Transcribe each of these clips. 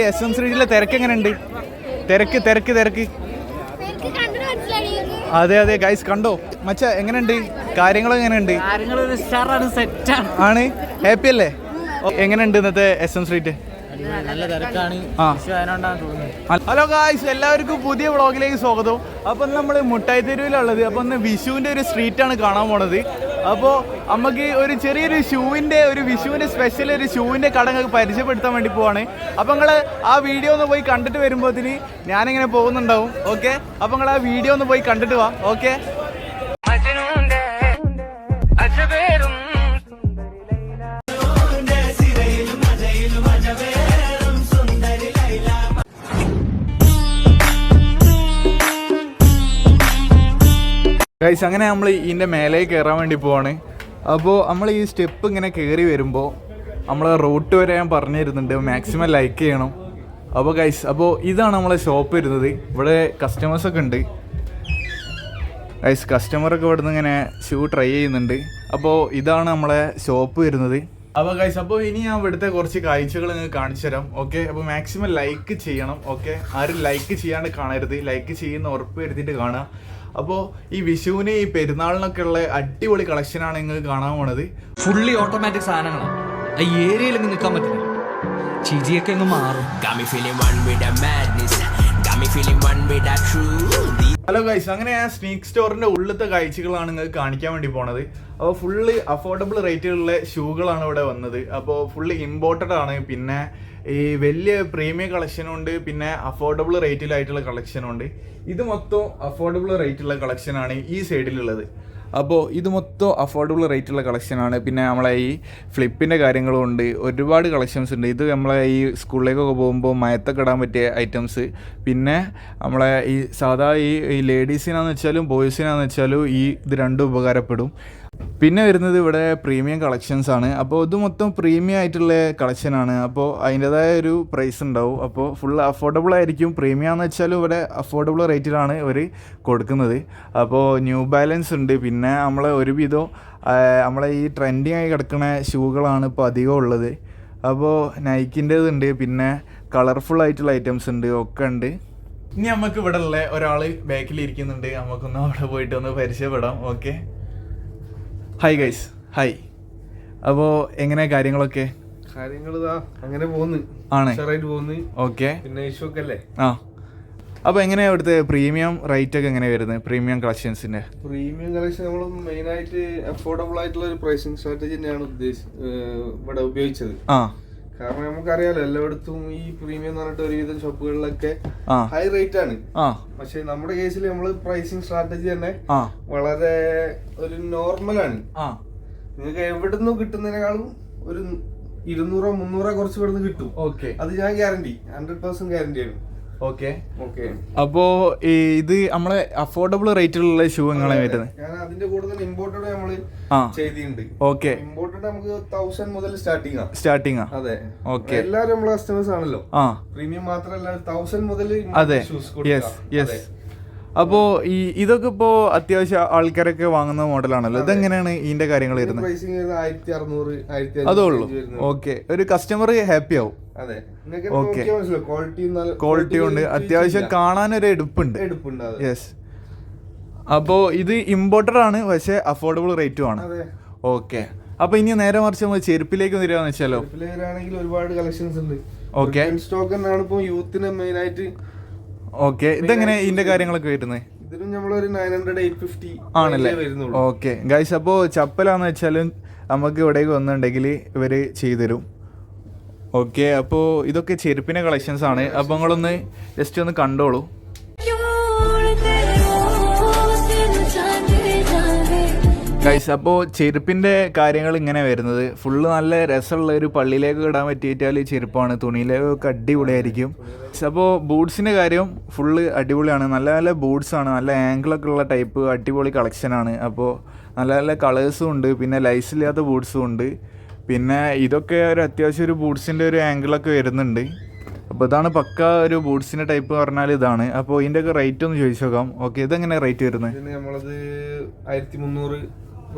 S M ശ്രീജിലെ തിരക്ക് എങ്ങനെയുണ്ട്? തിരക്ക് തിരക്ക് തിരക്ക്. അതെ അതെ ഗൈസ് കണ്ടോ? മച്ച എങ്ങനെയുണ്ട്? കാര്യങ്ങൾ എങ്ങനെയുണ്ട്? ആണ്. ഹാപ്പി അല്ലേ? എങ്ങനെയുണ്ട് ഇന്നത്തെ S M street hello guys എല്ലാവർക്കും പുതിയ വ്ളോഗിലേക്ക് സ്വാഗതം. അപ്പം നമ്മൾ മുട്ടായി തെരുവിലുള്ളത് അപ്പം ഇന്ന് വിഷുവിന്റെ ഒരു സ്ട്രീറ്റാണ് കാണാൻ പോണത്. അപ്പോൾ നമുക്ക് ഒരു ചെറിയൊരു ഷൂവിന്റെ ഒരു വിഷുവിന്റെ സ്പെഷ്യൽ ഒരു ഷൂവിന്റെ കട പരിചയപ്പെടുത്താൻ വേണ്ടി പോവാണ്. അപ്പം നിങ്ങൾ ആ വീഡിയോ ഒന്ന് പോയി കണ്ടിട്ട് വരുമ്പോഴത്തേന് ഞാനിങ്ങനെ പോകുന്നുണ്ടാവും ഓക്കെ അപ്പം നിങ്ങൾ ആ വീഡിയോ ഒന്ന് പോയി കണ്ടിട്ട് വാ ഓക്കെ ഗൈസ് അങ്ങനെ നമ്മൾ ഇതിന്റെ മേലെ കയറാൻ വേണ്ടി പോവാണ്. അപ്പോൾ നമ്മൾ ഈ സ്റ്റെപ്പ് ഇങ്ങനെ കയറി വരുമ്പോൾ നമ്മൾ റൂട്ട് വരെ ഞാൻ പറഞ്ഞു തരുന്നുണ്ട് മാക്സിമം ലൈക്ക് ചെയ്യണം. അപ്പോൾ ഗൈസ് അപ്പോൾ ഇതാണ് നമ്മളെ ഷോപ്പ് വരുന്നത്. ഇവിടെ കസ്റ്റമേഴ്സൊക്കെ ഉണ്ട്. ഗൈസ് കസ്റ്റമറൊക്കെ ഇവിടുന്ന് ഇങ്ങനെ ഷൂ ട്രൈ ചെയ്യുന്നുണ്ട്. അപ്പോൾ ഇതാണ് നമ്മളെ ഷോപ്പ് വരുന്നത്. അപ്പോൾ ഗൈസ് അപ്പോൾ ഇനി ഞാൻ ഇവിടുത്തെ കുറച്ച് കാഴ്ചകൾ നിങ്ങൾക്ക് കാണിച്ചു തരാം. ഓക്കെ അപ്പോൾ മാക്സിമം ലൈക്ക് ചെയ്യണം. ഓക്കെ ആരും ലൈക്ക് ചെയ്യാണ്ട് കാണരുത്. ലൈക്ക് ചെയ്യുന്ന ഉറപ്പ് വരുത്തിയിട്ട് കാണുക. അപ്പോൾ ഈ വിഷുവിന് ഈ പെരുന്നാളിനൊക്കെ ഉള്ള അടിപൊളി കളക്ഷനാണ് നിങ്ങൾക്ക് കാണാൻ പോണത് ഫുള്ളി ഓട്ടോമാറ്റിക് സാധനങ്ങളാണ് ആ ഏരിയയിൽ അങ്ങ് നിൽക്കാൻ പറ്റില്ല ചിജിയൊക്കെ അങ്ങ് മാറും Got me feeling one with the madness. Got me feeling one with the truth. Hello guys അങ്ങനെ ഞാൻ സ്നീക്ക് സ്റ്റോറിന്റെ ഉള്ളിലത്തെ കാഴ്ചകളാണ് നിങ്ങൾക്ക് കാണിക്കാൻ വേണ്ടി പോണത്. അപ്പോൾ ഫുള്ള് അഫോർഡബിൾ റേറ്റിലുള്ള ഷൂകളാണ് ഇവിടെ വന്നത്. അപ്പോൾ ഫുള്ള് ഇമ്പോർട്ടഡ് ആണ്. പിന്നെ ഈ വലിയ പ്രീമിയം കളക്ഷനും ഉണ്ട്. പിന്നെ അഫോർഡബിൾ റേറ്റിലായിട്ടുള്ള കളക്ഷനുണ്ട് ഇത് മൊത്തം അഫോർഡബിൾ റേറ്റുള്ള കളക്ഷനാണ് ഈ സൈഡിലുള്ളത് അപ്പോൾ ഇത് മൊത്തം അഫോർഡബിൾ റേറ്റുള്ള കളക്ഷനാണ് പിന്നെ നമ്മളെ ഈ ഫ്ലിപ്പിന്റെ കാര്യങ്ങളും ഉണ്ട്. ഒരുപാട് കളക്ഷൻസ് ഉണ്ട്. ഇത് നമ്മളെ ഈ സ്കൂളിലേക്കൊക്കെ പോകുമ്പോൾ മയത്തൊക്കെ ഇടാൻ പറ്റിയ ഐറ്റംസ് പിന്നെ നമ്മളെ ഈ സാധാ ഈ ഈ ലേഡീസിനാന്ന് വെച്ചാലും ബോയ്സിനാന്ന് വെച്ചാലും ഈ ഇത് രണ്ടും ഉപകാരപ്പെടും. പിന്നെ വരുന്നത് ഇവിടെ പ്രീമിയം കളക്ഷൻസ് ആണ്. അപ്പോൾ ഇത് മൊത്തം പ്രീമിയം ആയിട്ടുള്ള കളക്ഷനാണ് അപ്പോൾ അതിന്റെതായ ഒരു പ്രൈസ് ഉണ്ടാവും. അപ്പോൾ ഫുൾ അഫോർഡബിൾ ആയിരിക്കും. പ്രീമിയം എന്ന് വെച്ചാൽ ഇവിടെ അഫോർഡബിൾ റേറ്റിലാണ് ഇവർ കൊടുക്കുന്നത്. അപ്പോൾ ന്യൂ ബാലൻസ് ഉണ്ട്. പിന്നെ നമ്മളെ ഒരുവിധം നമ്മളെ ഈ ട്രെൻഡിങ് ആയി കിടക്കുന്ന ഷൂകളാണ് ഇപ്പോൾ അധികം ഉള്ളത്. അപ്പോൾ നൈക്കിന്റേത് ഉണ്ട്. പിന്നെ കളർഫുൾ ആയിട്ടുള്ള ഐറ്റംസ് ഉണ്ട്. ഒക്കെ ഉണ്ട്. ഇനി നമുക്ക് ഇവിടെ ഉള്ള ഒരാൾ ബാക്കിൽ ഇരിക്കുന്നുണ്ട്. നമുക്കൊന്ന് അവിടെ പോയിട്ട് ഒന്ന് പരിചയപ്പെടാം. ഓക്കെ ഹായ് ഗൈസ് ഹായ് അപ്പോൾ എങ്ങനെ കാര്യങ്ങളൊക്കെ? കാര്യങ്ങൾ അങ്ങനെ പോകുന്നു. ആണ്. പോകുന്നു. ഓക്കെ. പിന്നെ ഇഷ്യൂ ഒക്കെ അല്ലേ? ആ. അപ്പോൾ എങ്ങനെയാ ഇവിടുത്തെ പ്രീമിയം റേറ്റ് ഒക്കെ എങ്ങനെ വരുന്നത്? പ്രീമിയം കളക്ഷൻസിന്റെ? പ്രീമിയം കളക്ഷൻ നമ്മൾ മെയിൻ ആയിട്ട് അഫോർഡബിൾ ആയിട്ടുള്ള ഒരു പ്രൈസിങ് സ്ട്രാറ്റജി തന്നെയാണ് ഉദ്ദേശിച്ചത് ഇവിടെ ഉപയോഗിച്ചത്. ആ. കാരണം നമുക്കറിയാലോ എല്ലായിടത്തും ഈ പ്രീമിയം എന്ന് പറഞ്ഞിട്ട് ഒരുവിധം ഷോപ്പുകളിലൊക്കെ ഹൈ റേറ്റ് ആണ്. പക്ഷെ നമ്മുടെ കേസിൽ നമ്മൾ പ്രൈസിങ് സ്ട്രാറ്റജി തന്നെ വളരെ ഒരു നോർമലാണ് ആണ്. നിങ്ങൾക്ക് എവിടുന്ന് കിട്ടുന്നതിനേക്കാളും ഒരു ഇരുന്നൂറോ മുന്നൂറോ കുറച്ച് ഇവിടുന്ന് കിട്ടും. ഓക്കെ അത് ഞാൻ ഗ്യാരണ്ടി ഹൺഡ്രഡ് പെർസെന്റ് ഗ്യാരണ്ടിയാണ് ഓക്കെ. ഓക്കെ. അപ്പോ ഇത് നമ്മളെ അഫോർഡബിൾ റേറ്റിലുള്ള ഷൂ എങ്ങനെ വരുന്നത് ഞാൻ അതിന്റെ കൂടെ തന്നെ ഇമ്പോർട്ടഡ് നമ്മൾ ചെയ്തിട്ടുണ്ട്. ഓക്കെ. ഇമ്പോർട്ടഡ് നമുക്ക് തൗസൻഡ് മുതൽ സ്റ്റാർട്ടിങ് ആ. സ്റ്റാർട്ടിങ് ആ. അതെ. ഓക്കെ. എല്ലാവരും നമ്മളെ കസ്റ്റമേഴ്സ് ആണല്ലോ. ആ. പ്രീമിയം മാത്രമല്ല തൗസൻഡ് മുതൽ അതെ. യെസ് യെസ് അപ്പോ ഈ ഇതൊക്കെ ഇപ്പോ അത്യാവശ്യം ആൾക്കാരൊക്കെ വാങ്ങുന്ന മോഡലാണല്ലോ. ഇതെങ്ങനെയാണ് ഇതിന്റെ കാര്യങ്ങൾ വരുന്നത്? അതേ ഉള്ളൂ. ഓക്കെ. ഒരു കസ്റ്റമർ ഹാപ്പി ആവും. മനസ്സിലാവും. ക്വാളിറ്റി ഉണ്ട്. അത്യാവശ്യം കാണാനൊരു എടുപ്പുണ്ട്. യെസ് അപ്പോൾ ഇത് ഇമ്പോർട്ടഡ് ആണ് പക്ഷേ അഫോർഡബിൾ റേറ്റും ആണ്. ഓക്കെ അപ്പൊ ഇനി നേരെ മറിച്ച് നമ്മൾ ചെരുപ്പിലേക്ക് വരികയെന്ന് വെച്ചാലോ? ചെരുപ്പിലാണെങ്കിൽ ഒരുപാട് കളക്ഷൻസ് ഉണ്ട്. ഓക്കെ സ്റ്റോക്ക് തന്നെയാണ് ഇപ്പൊ യൂത്തിന് മെയിൻ ആയിട്ട് ഓക്കെ ഇതെങ്ങനെ ഇതിന്റെ കാര്യങ്ങളൊക്കെ വരുന്നത് ഇതിനും നമ്മളൊരു നയൻ ഹൺഡ്രഡ് എയ്റ്റ് ഫിഫ്റ്റി ആണല്ലേ? ഓക്കെ ഗൈസ് അപ്പോൾ ചപ്പലാന്ന് വെച്ചാലും നമുക്ക് ഇവിടേക്ക് വന്നിട്ടുണ്ടെങ്കിൽ ഇവർ ചെയ്തുതരും. ഓക്കെ അപ്പോൾ ഇതൊക്കെ ചെരുപ്പിന്റെ കളക്ഷൻസ് ആണ്. അപ്പോൾ നിങ്ങളൊന്ന് ജസ്റ്റ് ഒന്ന് കണ്ടോളൂ. ഗൈസ് അപ്പോൾ ചെരുപ്പിന്റെ കാര്യങ്ങൾ ഇങ്ങനെ വരുന്നത്. ഫുള്ള് നല്ല രസമുള്ള ഒരു പള്ളിയിലേക്ക് ഇടാൻ പറ്റിയിട്ടാൽ ചെരുപ്പാണ്. തുണിയിലേക്കൊക്കെ അടിപൊളിയായിരിക്കും. അപ്പോൾ ബൂട്ട്സിന്റെ കാര്യം ഫുള്ള് അടിപൊളിയാണ്. നല്ല നല്ല ബൂട്ട്സാണ് നല്ല ആംഗിളൊക്കെ ഉള്ള ടൈപ്പ് അടിപൊളി കളക്ഷനാണ് അപ്പോൾ നല്ല നല്ല കളേഴ്സും ഉണ്ട്. പിന്നെ ലൈസ് ഇല്ലാത്ത ബൂട്ട്സും ഉണ്ട്. പിന്നെ ഇതൊക്കെ ഒരു അത്യാവശ്യം ഒരു ബൂട്ട്സിന്റെ ഒരു ആംഗിളൊക്കെ വരുന്നുണ്ട്. അപ്പോൾ ഇതാണ് പക്ക ഒരു ബൂട്ട്സിന്റെ ടൈപ്പ് പറഞ്ഞാൽ ഇതാണ്. അപ്പോൾ ഇതിന്റെ ഒക്കെ റേറ്റ് ഒന്ന് ചോദിച്ചു നോക്കാം. ഓക്കെ ഇതെങ്ങനെ റേറ്റ് വരുന്നത് നമ്മളത് ആയിരത്തി മുന്നൂറ്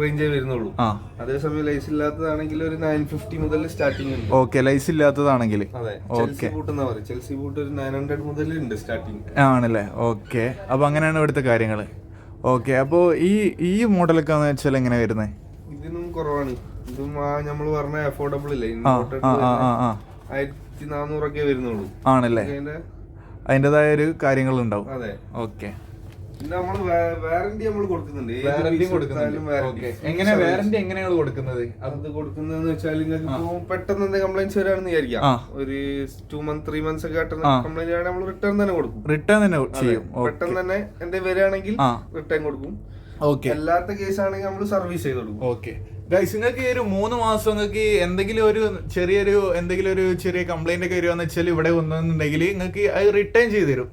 റേഞ്ചേ വരുന്നുള്ളൂ. ആ. അതേസമയം ലൈസ് ഇല്ലാത്തതാണെങ്കിൽ ഒരു നയൻ ഫിഫ്റ്റി മുതൽ സ്റ്റാർട്ടിംഗ് ഉണ്ട്. ഓക്കെ ലൈസ് ഇല്ലാത്തതാണെങ്കിൽ. ഓക്കെ ചെൽസി ബൂട്ട് ഒരു നയൻ ഹൺഡ്രഡ് മുതൽ ഉണ്ട് സ്റ്റാർട്ടിംഗ് ആണല്ലേ? ഓക്കെ അപ്പോൾ അങ്ങനെയാണ് ഇവിടുത്തെ കാര്യങ്ങൾ ഓക്കെ അപ്പോൾ ഈ ഈ മോഡലൊക്കെ വെച്ചാൽ എങ്ങനെ വരുന്നത് ഇതിനും കുറവാണ്. ഇതും നമ്മൾ പറഞ്ഞ അഫോർഡബിൾ ഇല്ലേ? ആയിരത്തി നാനൂറൊക്കെ വരുന്നുള്ളൂ. ആണല്ലേ? അതിന്റേതായ അതിന്റെതായ ഒരു കാര്യങ്ങളുണ്ടാവും. അതെ. ഓക്കെ. വാറന്റി നമ്മൾ കൊടുക്കുന്നുണ്ട്. വാറന്റി കൊടുക്കുന്നുണ്ട്. എങ്ങനെ. വാറന്റി എങ്ങനെയാണ് കൊടുക്കുന്നത്? അത് കൊടുക്കുന്നതെന്ന് വെച്ചാൽ നിങ്ങൾക്ക് പെട്ടെന്ന് എന്തെങ്കിലും കംപ്ലൈന്റ്സ് വരാണെന്ന് വിചാരിക്കാം. ഒരു ടു മന്ത് ത്രീ മന്ത്സ് ഒക്കെ ആയിട്ട് കംപ്ലൈന്റ് ആണെങ്കിൽ നമ്മൾ റിട്ടേൺ തന്നെ കൊടുക്കും. റിട്ടേൺ തന്നെ. ചെയ്യും. പെട്ടെന്ന് തന്നെ എന്തെങ്കിലും വരികയാണെങ്കിൽ റിട്ടേൺ കൊടുക്കും. ഓക്കെ. അല്ലാത്ത കേസ് ആണെങ്കിൽ നമ്മൾ സർവീസ് ചെയ്ത് കൊടുക്കും. ഓക്കെ. ഗൈസ് നിങ്ങൾക്ക് ഈ ഒരു മൂന്ന് മാസം നിങ്ങൾക്ക് എന്തെങ്കിലും ഒരു ചെറിയൊരു എന്തെങ്കിലും ഒരു ചെറിയ കംപ്ലൈന്റ് ഒക്കെ വരുവാന്ന് വെച്ചാൽ ഇവിടെ വന്നെന്നുണ്ടെങ്കിൽ നിങ്ങൾക്ക് അത് റിട്ടേൺ ചെയ്ത് തരും.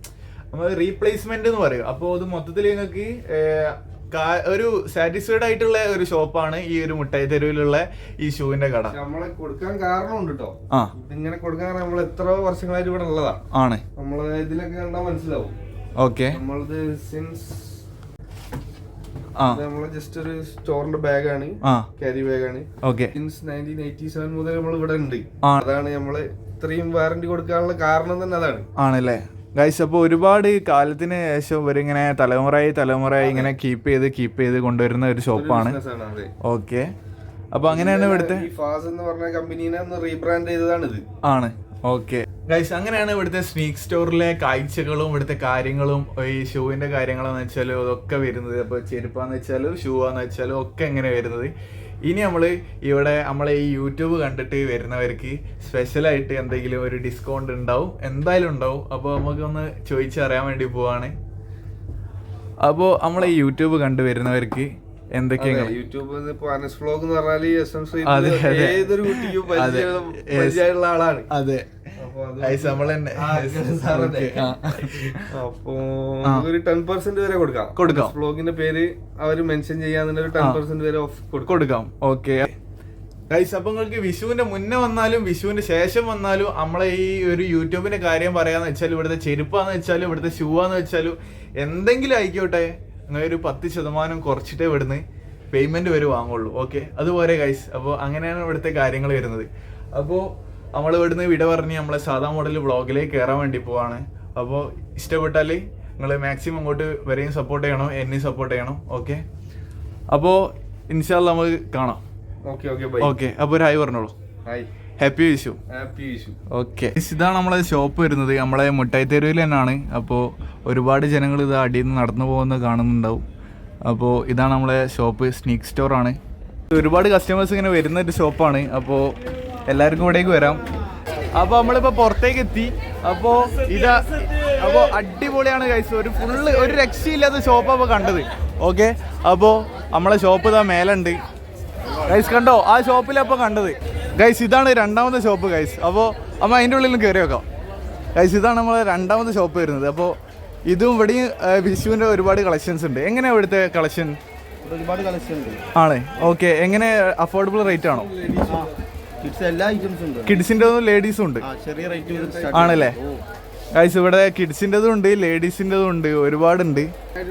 നമ്മൾ റീപ്ലേസ്മെന്റ് എന്ന് പറയും. അപ്പോൾ അത് മൊത്തത്തിൽ നിങ്ങൾക്ക് ഒരു സാറ്റിസ്ഫൈഡ് ആയിട്ടുള്ള ഒരു ഷോപ്പാണ് ഈ ഒരു മുട്ടായി തെരുവിലുള്ള ഈ ഷൂവിന്റെ കട. നമ്മളെ കൊടുക്കാൻ കാരണമുണ്ട് കേട്ടോ ആ. ഇതിങ്ങനെ കൊടുക്കാൻ കാരണം നമ്മൾ എത്ര വർഷങ്ങളായിട്ട് ഇവിടെ ഉള്ളതാണ് ആണ്. നമ്മൾ ഇതിലൊക്കെ കണ്ടാൽ മനസ്സിലാവും. ഓക്കെ. നമ്മളത് സിൻസ് നമ്മളെ ജസ്റ്റ് ഒരു സ്റ്റോറിന്റെ ബാഗാണ് കാരി ക്യാരി ബാഗാണ് സിൻസ് നയന്റീൻ എയ്റ്റി സെവൻ മുതൽ നമ്മൾ ഇവിടെ ഉണ്ട്. അതാണ് നമ്മൾ ഇത്രയും വാറന്റി കൊടുക്കാനുള്ള കാരണം തന്നെ അതാണ്. ആണല്ലേ? ഗൈസ് അപ്പോൾ ഒരുപാട് കാലത്തിന് ശേഷം ഇവരിങ്ങനെ തലമുറയായി തലമുറയായി ഇങ്ങനെ കീപ്പ് ചെയ്ത് കീപ്പ് ചെയ്ത് കൊണ്ടുവരുന്ന ഒരു ഷോപ്പാണ് ഓക്കെ അപ്പൊ അങ്ങനെയാണ് ഇവിടുത്തെ ഫാസ് എന്ന് പറഞ്ഞ കമ്പനീനെ റീബ്രാൻഡ് ചെയ്തതാണ് ഇത് ആണ്. ഓക്കെ. ഗൈസ് അങ്ങനെയാണ് ഇവിടുത്തെ സ്നീക്ക് സ്റ്റോറിലെ കാഴ്ചകളും ഇവിടുത്തെ കാര്യങ്ങളും ഈ ഷൂവിന്റെ കാര്യങ്ങളെന്ന് വെച്ചാലും അതൊക്കെ വരുന്നത്. അപ്പോൾ ചെരുപ്പാന്ന് വെച്ചാലും ഷൂ ആന്ന് വെച്ചാലും ഒക്കെ എങ്ങനെ വരുന്നത്. ഇനി നമ്മൾ ഇവിടെ നമ്മളെ ഈ യൂട്യൂബ് കണ്ടിട്ട് വരുന്നവർക്ക് സ്പെഷ്യലായിട്ട് എന്തെങ്കിലും ഒരു ഡിസ്കൗണ്ട് ഉണ്ടാവും. എന്തായാലും ഉണ്ടാവും. അപ്പോൾ നമുക്കൊന്ന് ചോദിച്ചറിയാൻ വേണ്ടി പോവാണ്. അപ്പോൾ നമ്മളെ ഈ യൂട്യൂബ് കണ്ടു വരുന്നവർക്ക് എന്തൊക്കെയാണ് യൂട്യൂബ് എന്ന് പറഞ്ഞാൽ. ഏതൊരു പരിചയമുള്ള ആളാണ്. അതെ. അപ്പൊ. ഒരു ടെൻ പെർസെന്റ് വരെ കൊടുക്കാം. കൊടുക്കാം. വ്ലോഗിന്റെ പേര് അവർ മെൻഷൻ ചെയ്യാൻ ഒരു ടെൻ പെർസെന്റ് വരെ ഓഫ് കൊടുക്കാം. ഓക്കെ. ഗൈസ് അപ്പൊ നിങ്ങൾക്ക് വിഷുവിന്റെ മുന്നേ വന്നാലും വിഷുവിന്റെ ശേഷം വന്നാലും നമ്മളെ ഈ ഒരു യൂട്യൂബിന്റെ കാര്യം പറയാന്ന് വെച്ചാൽ ഇവിടുത്തെ ചെരുപ്പാന്ന് വെച്ചാലും ഇവിടുത്തെ ഷൂ ആന്ന് വെച്ചാലും എന്തെങ്കിലും ആയിക്കോട്ടെ. അങ്ങനെ ഒരു പത്ത് ശതമാനം കുറച്ചിട്ടേ ഇവിടുന്ന് പേയ്മെന്റ് വരെ വാങ്ങുള്ളൂ. ഓക്കെ അതുപോലെ ഗൈസ് അപ്പോൾ അങ്ങനെയാണ് ഇവിടുത്തെ കാര്യങ്ങൾ വരുന്നത്. അപ്പോൾ നമ്മൾ ഇവിടുന്ന് വിട പറഞ്ഞ് നമ്മളെ സാധാ മോഡൽ വ്ളോഗിലേക്ക് കയറാൻ വേണ്ടി പോവാണ്. അപ്പോൾ ഇഷ്ടപ്പെട്ടാൽ നിങ്ങൾ മാക്സിമം അങ്ങോട്ട് വരെയും സപ്പോർട്ട് ചെയ്യണം. എന്നെയും സപ്പോർട്ട് ചെയ്യണം. ഓക്കെ അപ്പോൾ ഇൻഷാല്ല നമുക്ക് കാണാം. ഓക്കെ ഓക്കെ ഓക്കെ അപ്പോൾ ഒരു ഹായ് പറഞ്ഞോളൂ. Hi happy Vishu happy Vishu okay ഇതാണ് നമ്മളെ ഷോപ്പ് വരുന്നത്. നമ്മളെ മുട്ടായി തെരുവിൽ തന്നെയാണ്. അപ്പോൾ ഒരുപാട് ജനങ്ങൾ ഇത് അടിയിൽ നിന്ന് നടന്നു പോകുന്നത് കാണുന്നുണ്ടാവും. അപ്പോൾ ഇതാണ് നമ്മളെ ഷോപ്പ് സ്നീക്ക് സ്റ്റോർ ആണ്. ഒരുപാട് കസ്റ്റമേഴ്സ് ഇങ്ങനെ വരുന്ന ഒരു ഷോപ്പാണ് അപ്പോൾ എല്ലാവർക്കും ഇവിടേക്ക് വരാം. അപ്പോൾ നമ്മളിപ്പോൾ പുറത്തേക്ക് എത്തി. അപ്പോൾ ഇതാ അപ്പോൾ അടിപൊളിയാണ് കൈസ് ഒരു ഫുള്ള് ഒരു രക്ഷയില്ലാത്ത ഷോപ്പ് അപ്പോൾ കണ്ടത്. ഓക്കെ അപ്പോൾ നമ്മളെ ഷോപ്പ് ഇതാ മേലുണ്ട് ഗൈസ് കണ്ടോ? ആ ഷോപ്പിലപ്പോൾ കണ്ടത്. ഗൈസ് ഇതാണ് രണ്ടാമത്തെ ഷോപ്പ് ഗൈസ് അപ്പോൾ അമ്മ അതിന്റെ ഉള്ളിൽ കയറി വെക്കാം. ഗൈസ് ഇതാണ് നമ്മൾ രണ്ടാമത്തെ ഷോപ്പ് വരുന്നത്. അപ്പോൾ ഇതും ഇവിടെയും വിഷുവിന്റെ ഒരുപാട് കളക്ഷൻസ് ഉണ്ട്. എങ്ങനെയാണ് ഇവിടുത്തെ കളക്ഷൻ ഒരുപാട് കളക്ഷൻ ഉണ്ട്. ആണേ. ഓക്കെ എങ്ങനെ അഫോർഡബിൾ റേറ്റ് ആണോ? കിഡ്സ് എല്ലാ ഐറ്റംസും ഉണ്ട്. കിഡ്സിന്റെതും ലേഡീസും ഉണ്ട്. ചെറിയ റേറ്റ് ആണല്ലേ? ഗൈസ് ഇവിടെ കിഡ്സിന്റെതും ഉണ്ട് ലേഡീസിന്റെതും ഉണ്ട് ഒരുപാടുണ്ട്.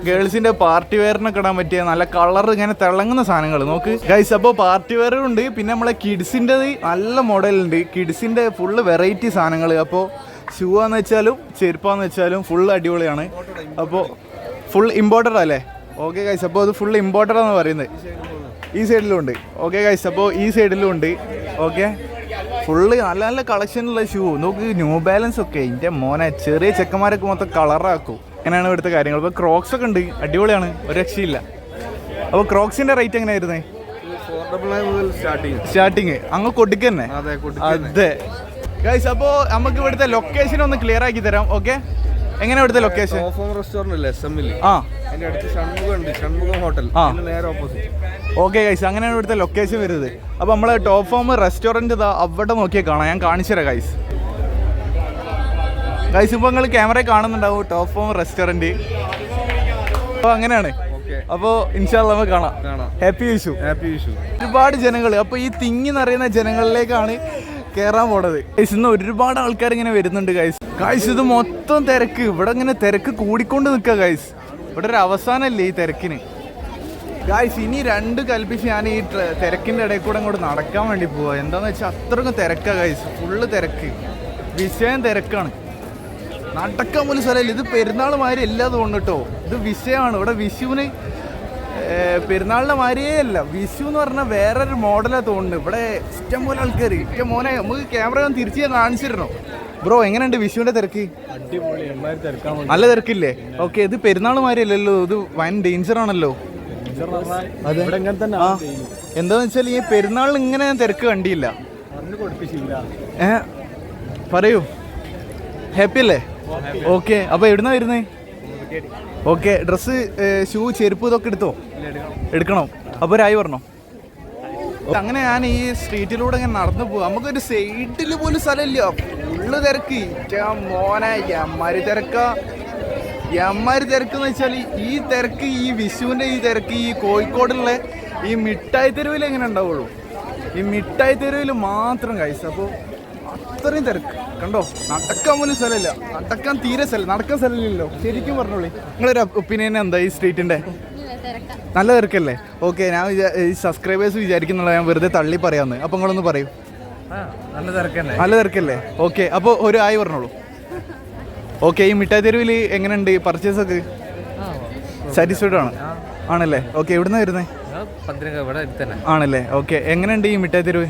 ഗേൾസിന്റെ പാർട്ടി വെയറിനൊക്കെ ഇടാൻ പറ്റിയ നല്ല കളർ ഇങ്ങനെ തിളങ്ങുന്ന സാധനങ്ങൾ നോക്ക്. ഗൈസ് അപ്പോൾ പാർട്ടി വെയറും ഉണ്ട് പിന്നെ നമ്മളെ കിഡ്സിന്റെത് നല്ല മോഡലുണ്ട് കിഡ്സിന്റെ ഫുള്ള് വെറൈറ്റി സാധനങ്ങൾ അപ്പോൾ ഷൂ എന്ന് വെച്ചാലും ചെരുപ്പാന്ന് വെച്ചാലും ഫുൾ അടിപൊളിയാണ്. അപ്പോൾ ഫുൾ ഇമ്പോർട്ടഡ് അല്ലേ? ഓക്കെ ഗൈസ് അപ്പോൾ അത് ഫുൾ ഇമ്പോർട്ടഡ് ആണ് പറയുന്നത്. ഈ സൈഡിലും ഉണ്ട്. ഓക്കെ ഗൈസ് അപ്പോൾ ഈ സൈഡിലും ഉണ്ട്. ഓക്കെ ഫുള്ള് നല്ല നല്ല കളക്ഷനുള്ള ഷൂ നോക്ക് ന്യൂ ബാലൻസ് ഒക്കെ. എന്റെ മോനെ ചെറിയ ചെക്കന്മാരൊക്കെ മൊത്തം കളറാക്കും എങ്ങനെയാണ് ഇവിടുത്തെ കാര്യങ്ങൾ. ഇപ്പോൾ ക്രോക്സ് ഒക്കെ ഉണ്ട്. അടിപൊളിയാണ്. ഒരു രക്ഷയില്ല. അപ്പോൾ ക്രോക്സിന്റെ റേറ്റ് എങ്ങനെയായിരുന്നേ? സ്റ്റാർട്ടിങ് അങ്ങ് കൊടുക്കന്നെ തന്നെ. അതെ ഗൈസ് അപ്പോൾ നമുക്ക് ഇവിടുത്തെ ലൊക്കേഷൻ ഒന്ന് ക്ലിയർ ആക്കി തരാം. ഓക്കെ എങ്ങനെ ഇവിടുത്തെ ലൊക്കേഷൻ റെസ്റ്റോറന്റ് അല്ലേ എസ് എമ്മിൽ ആ. അതിന്റെ അടുത്ത് ഷൺമുഖം ഉണ്ട് ഷൺമുഖം ഹോട്ടൽ. ആ. നേരെ ഓപ്പോസിറ്റ് ഓക്കെ ഗൈസ് അങ്ങനെയാണ് ഇവിടുത്തെ ലൊക്കേഷൻ വരുന്നത്. അപ്പോൾ നമ്മൾ ടോപ്പ് ഫോം റെസ്റ്റോറന്റ് ഇതാ അവിടെ നോക്കിയാൽ കാണാം. ഞാൻ കാണിച്ചു തരാം ഗൈസ് ഗൈസ് ഇപ്പോൾ നിങ്ങൾ ക്യാമറ കാണുന്നുണ്ടാവും ടോപ്പ് ഫോം റെസ്റ്റോറന്റ് അപ്പോൾ അങ്ങനെയാണ്. അപ്പോൾ ഇൻഷാല്ല നമുക്ക് കാണാം. കാണാം. ഹാപ്പി വിഷു ഹാപ്പി വിഷു ഒരുപാട് ജനങ്ങൾ അപ്പോൾ ഈ തിങ്ങി നിറയുന്ന ജനങ്ങളിലേക്കാണ് കയറാൻ പോണത്. ഗൈസ് ഇന്ന് ഒരുപാട് ആൾക്കാർ ഇങ്ങനെ വരുന്നുണ്ട് ഗൈസ് ഗൈസ് ഇത് മൊത്തം തിരക്ക്. ഇവിടെ ഇങ്ങനെ തിരക്ക് കൂടിക്കൊണ്ട് നിൽക്കുക ഗൈസ് ഇവിടെ ഒരു അവസാനമല്ലേ ഈ തിരക്കിന്. ഗായ്സ് ഇനി രണ്ട് കൽപ്പിച്ച് ഞാൻ ഈ തിരക്കിന്റെ ഇടയിൽ കൂടെ അങ്ങോട്ട് നടക്കാൻ വേണ്ടി പോവാ. എന്താന്ന് വെച്ചാൽ അത്രക്കും തിരക്കാ ഗായ്സ് ഫുള്ള് തിരക്ക്. വിഷയം തിരക്കാണ്. നടക്കാൻ പോലും സ്ഥലമില്ല. ഇത് പെരുന്നാൾ മാതിരി എല്ലാതും ഉണ്ട് കേട്ടോ ഇത് വിഷയമാണ്. ഇവിടെ വിഷുവിന് പെരുന്നാളിന്റെ മാതിരിയേ അല്ല. വിഷു എന്ന് പറഞ്ഞാൽ വേറൊരു മോഡലാണ് തോന്നുന്നു ഇവിടെ ഇഷ്ടം പോലെ ആൾക്കാർ ഇഷ്ടം മോനെ നമുക്ക് ക്യാമറ ഒന്ന് തിരിച്ച് കാണിച്ചിരുന്നു ബ്രോ എങ്ങനെയുണ്ട് വിഷുവിന്റെ തിരക്ക്? നല്ല തിരക്കില്ലേ? ഓക്കെ ഇത് പെരുന്നാൾ മാതിരി ഇത് വൻ ഡേഞ്ചർ ആണല്ലോ. അതെ. ആ. എന്താന്ന് വെച്ചാൽ ഈ പെരുന്നാളിന് ഇങ്ങനെ ഞാൻ തിരക്ക് കണ്ടില്ല. ഏ പറയൂ. ഹാപ്പി അല്ലേ? ഓക്കെ അപ്പൊ എവിടുന്നാ വരുന്നേ? ഓക്കെ ഡ്രസ്സ് ഷൂ ചെരുപ്പ് ഇതൊക്കെ എടുത്തോ? എടുക്കണം. അപ്പോൾ ഒരായി പറഞ്ഞോ? അങ്ങനെ ഞാൻ ഈ സ്ട്രീറ്റിലൂടെ ഇങ്ങനെ നടന്നു പോകും നമുക്കൊരു സൈഡിൽ പോലും സ്ഥലമില്ല. ഫുള്ള് തിരക്ക്. മോനെ എമ്മാരി തിരക്ക. എമ്മാരി തിരക്ക് എന്ന് വെച്ചാൽ ഈ തിരക്ക് ഈ വിഷുവിന്റെ ഈ തിരക്ക് ഈ കോഴിക്കോടുള്ള ഈ മിഠായി തെരുവിൽ എങ്ങനെ ഉണ്ടാവുള്ളൂ? ഈ മിഠായി തെരുവിൽ മാത്രം കഴിച്ചു. അപ്പോൾ അത്രയും തിരക്ക്. കണ്ടോ? നടക്കാൻ പോലും സ്ഥലമില്ല. നടക്കാൻ തീരെ സ്ഥലം നടക്കാൻ സ്ഥലമില്ലല്ലോ. ശരിക്കും പറഞ്ഞോളി. നിങ്ങളൊരു ഒപ്പീനിയൻ എന്താ ഈ സ്ട്രീറ്റിന്റെ നല്ല തിരക്കല്ലേ? ഓക്കെ ഞാൻ ഈ സബ്സ്ക്രൈബേഴ്സ് വിചാരിക്കുന്നുള്ള ഞാൻ വെറുതെ തള്ളി പറയാന്ന്. അപ്പൊ നിങ്ങളൊന്ന് പറയൂ. നല്ല തിരക്കല്ലേ? ഓക്കെ അപ്പോൾ ഒരു ആയി പറഞ്ഞോളൂ. ഓക്കെ ഈ മിഠായി തെരുവിൽ എങ്ങനെയുണ്ട് പർച്ചേസ് ഒക്കെ? സാറ്റിസ്ഫൈഡ് ആണ്. ആണല്ലേ? ഓക്കെ എവിടുന്ന വരുന്നത് ആണല്ലേ? ഓക്കെ എങ്ങനെയുണ്ട് ഈ മിഠായി തെരുവ്?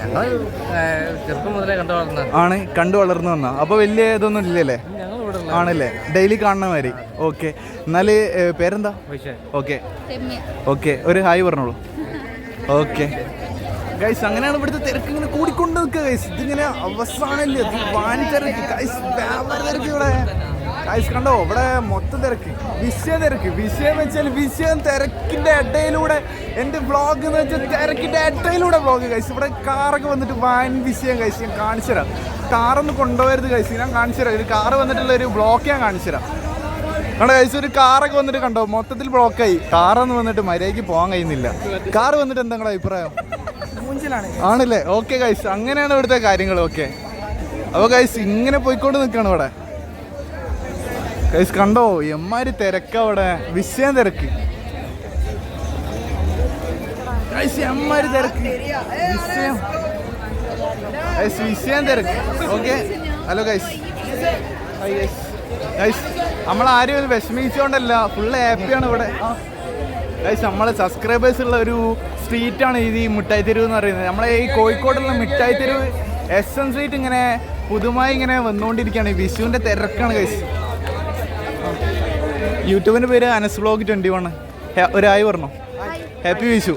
ഞങ്ങൾ ചെറുപ്പം മുതലേ കണ്ടു വളർന്ന ആണ് കണ്ടു വളർന്നു വന്ന. അപ്പോൾ വലിയ ഇതൊന്നും ഇല്ലല്ലേ? ആണല്ലേ? ഡെയിലി കാണുന്ന മാതിരി. ഓക്കെ. എന്നാൽ പേരെന്താ? ഓക്കെ. ഓക്കെ ഒരു ഹായ് പറഞ്ഞോളൂ. ഓക്കെ. ഗൈസ് അങ്ങനെയാണ് ഇവിടുത്തെ തിരക്ക് ഇങ്ങനെ കൂടിക്കൊണ്ട് നിൽക്കുക ഗൈസ് ഇതിങ്ങനെ അവസാനമില്ല ഇത് വാൻ തിരക്ക്. ഗൈസ് വ്യാപാര തിരക്ക് ഇവിടെ. ഗൈസ് കണ്ടോ ഇവിടെ മൊത്തം തിരക്ക്. വിഷയ തിരക്ക്. വിഷയം വെച്ചാൽ വിഷയം തിരക്കിന്റെ ഇടയിലൂടെ എന്റെ വ്ളോഗ് എന്ന് വെച്ചാൽ തിരക്കിന്റെ ഇടയിലൂടെ വ്ളോഗ് കഴിച്ചു ഇവിടെ കാറൊക്കെ വന്നിട്ട് വൻ വിഷയം കഴിച്ച് ഞാൻ കാണിച്ചു തരാം. കാറൊന്ന് കൊണ്ടുപോകരുത് കഴിച്ച് ഞാൻ കാണിച്ചു തരാം. ഒരു കാറ് വന്നിട്ടുള്ള ഒരു ബ്ലോക്ക് ഞാൻ കാണിച്ചു തരാം. നമ്മുടെ കഴിച്ച് ഒരു കാറൊക്കെ വന്നിട്ട് കണ്ടോ മൊത്തത്തിൽ ബ്ലോക്കായി കാറൊന്നും വന്നിട്ട് മര്യാദയ്ക്ക് പോകാൻ കഴിയുന്നില്ല. കാറ് വന്നിട്ട് എന്താ നിങ്ങളുടെ അഭിപ്രായം? ആണല്ലേ? ഓക്കെ കഴിച്ച് അങ്ങനെയാണ് ഇവിടുത്തെ കാര്യങ്ങൾ. ഓക്കെ അപ്പോൾ കഴിച്ച് ഇങ്ങനെ പോയിക്കൊണ്ട് നിൽക്കുകയാണ് ഇവിടെ. ഗൈസ് കണ്ടോ? എമ്മാരി തിരക്ക അവിടെ. വിഷയം തിരക്ക്. എമ്മാരി തിരക്ക്. വിഷയം. ഗൈസ് വിഷയം തിരക്ക്. ഓക്കെ ഹലോ ഗൈസ് ഗൈസ് നമ്മളാരും ഒരു വിഷമിച്ചുകൊണ്ടല്ല ഫുള്ള് ഹാപ്പിയാണ് ഇവിടെ. ഗൈസ് നമ്മളെ സബ്സ്ക്രൈബേഴ്സ് ഉള്ള ഒരു സ്ട്രീറ്റ് ആണ് ഇത് ഈ മിഠായി തെരുവ് എന്ന് പറയുന്നത്. നമ്മളെ ഈ കോഴിക്കോടുള്ള മിഠായി തെരുവ് എസ് എൻ സ്ട്രീറ്റ് ഇങ്ങനെ പുതുമായി ഇങ്ങനെ വന്നുകൊണ്ടിരിക്കുകയാണ്. വിഷുവിന്റെ തിരക്കാണ് ഗൈസ് യൂട്യൂബിന്റെ പേര് അനസ് വ്ലോഗ് ട്വന്റി വൺ. ഒരായി പറഞ്ഞു. ഹാപ്പി വിഷു.